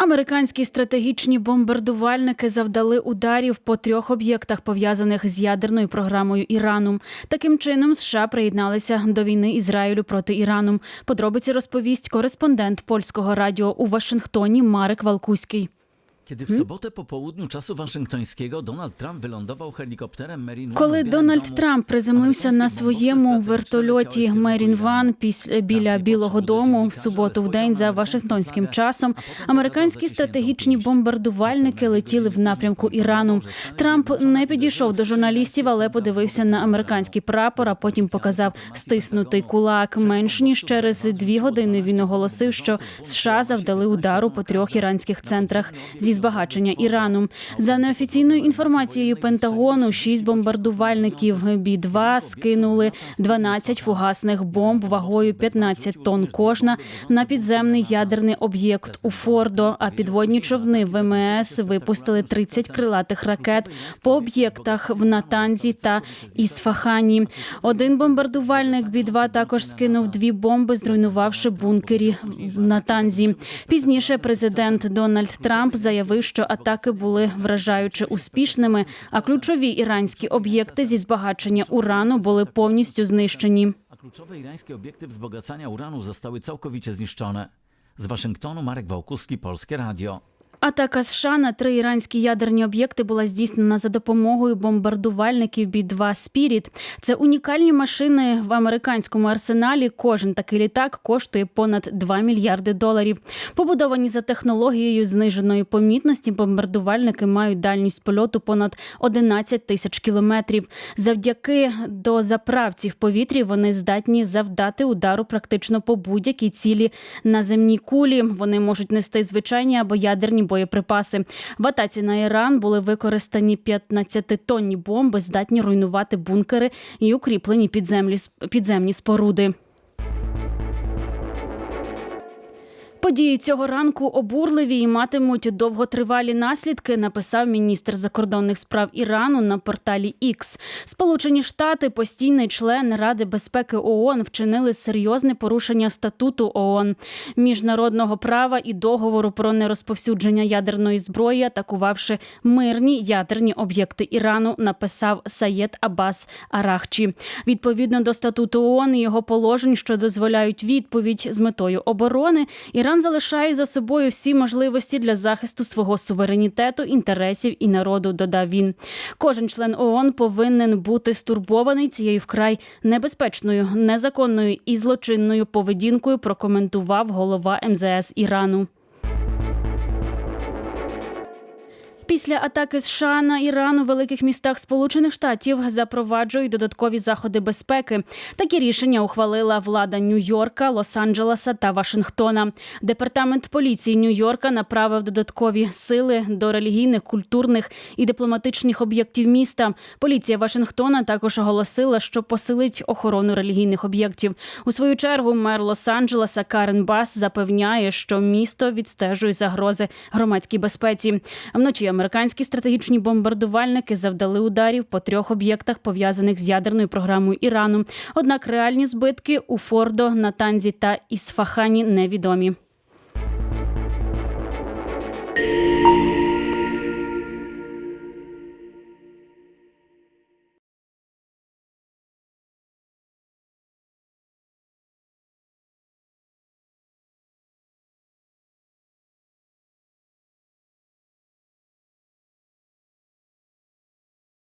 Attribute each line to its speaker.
Speaker 1: Американські стратегічні бомбардувальники завдали ударів по трьох об'єктах, пов'язаних з ядерною програмою Ірану. Таким чином, США приєдналися до війни Ізраїлю проти Ірану. Подробиці розповість кореспондент польського радіо у Вашингтоні Марик Валкуський.
Speaker 2: Kiedy w sobotę po południu czasu waszyngtońskiego Donald Trump wylądował helikopterem Marine One
Speaker 1: Коли Дональд Трамп приземлився на своєму вертольоті Мерін Ван після біля Білого Дому в суботу в день за Вашингтонським часом, американські стратегічні бомбардувальники летіли в напрямку Ірану. Трамп не підійшов до журналістів, але подивився на американський прапор, а потім показав стиснутий кулак. Менш ніж через дві години він оголосив, що США завдали удару по трьох іранських центрах зі збагачення Ірану. За неофіційною інформацією Пентагону, шість бомбардувальників Бі-2 скинули 12 фугасних бомб вагою 15 тонн кожна на підземний ядерний об'єкт у Фордо. А підводні човни ВМС випустили 30 крилатих ракет по об'єктах в Натанзі та Ісфахані. Один бомбардувальник Бі-2 також скинув дві бомби, зруйнувавши бункері в Натанзі. Пізніше президент Дональд Трамп заявив, що атаки були вражаюче успішними, а ключові іранські об'єкти зі збагачення урану були повністю знищені.
Speaker 2: A kluczowe irańskie obiekty wzbogacania uranu zostały całkowicie zniszczone. Z Waszyngtonu Marek Wałkuski, Polskie Radio.
Speaker 1: Атака США на три іранські ядерні об'єкти була здійснена за допомогою бомбардувальників Бі-2 Спіріт. Це унікальні машини в американському арсеналі. Кожен такий літак коштує понад 2 мільярди доларів. Побудовані за технологією зниженої помітності. Бомбардувальники мають дальність польоту понад 11 тисяч кілометрів. Завдяки до заправці в повітрі вони здатні завдати удару практично по будь-якій цілі на земній кулі. Вони можуть нести звичайні або ядерні боєприпаси. В атаці на Іран були використані 15-тонні бомби, здатні руйнувати бункери і укріплені підземні споруди. Події цього ранку обурливі і матимуть довготривалі наслідки, написав міністр закордонних справ Ірану на порталі X. Сполучені Штати, постійний член Ради безпеки ООН, вчинили серйозне порушення статуту ООН, міжнародного права і договору про нерозповсюдження ядерної зброї, атакувавши мирні ядерні об'єкти Ірану, написав Саєд Абас Арахчі. Відповідно до статуту ООН його положень, що дозволяють відповідь з метою оборони, Залишає за собою всі можливості для захисту свого суверенітету, інтересів і народу. Додав він. Кожен член ООН повинен бути стурбований цією вкрай небезпечною, незаконною і злочинною поведінкою. Прокоментував голова МЗС Ірану. Після атаки США на Іран у великих містах Сполучених Штатів запроваджують додаткові заходи безпеки. Такі рішення ухвалила влада Нью-Йорка, Лос-Анджелеса та Вашингтона. Департамент поліції Нью-Йорка направив додаткові сили до релігійних, культурних і дипломатичних об'єктів міста. Поліція Вашингтона також оголосила, що посилить охорону релігійних об'єктів. У свою чергу мер Лос-Анджелеса Карен Бас запевняє, що місто відстежує загрози громадській безпеці. Вночі американські стратегічні бомбардувальники завдали ударів по трьох об'єктах, пов'язаних з ядерною програмою Ірану. Однак реальні збитки у Фордо, Натанзі та Ісфахані невідомі.